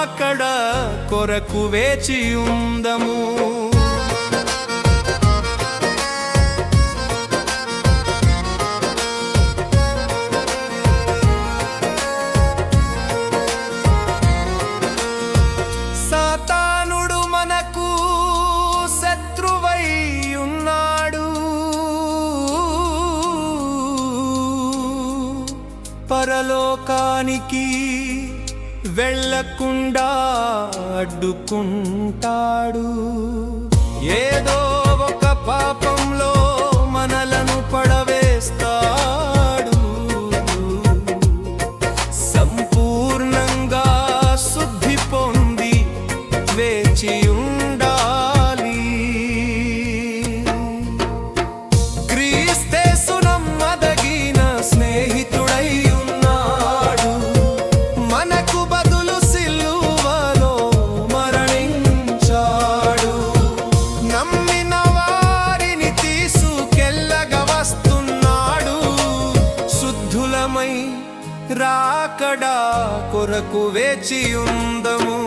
అక్కడ కొరకు వేచి ఉందము. సాతానుడు మనకు శత్రువై ఉన్నాడు. పరలోకానికి వెళ్ళకుండా అడ్డుకుంటాడు. ఏదో శుద్ధులమై రాకడా కొరకు వేచి ఉందము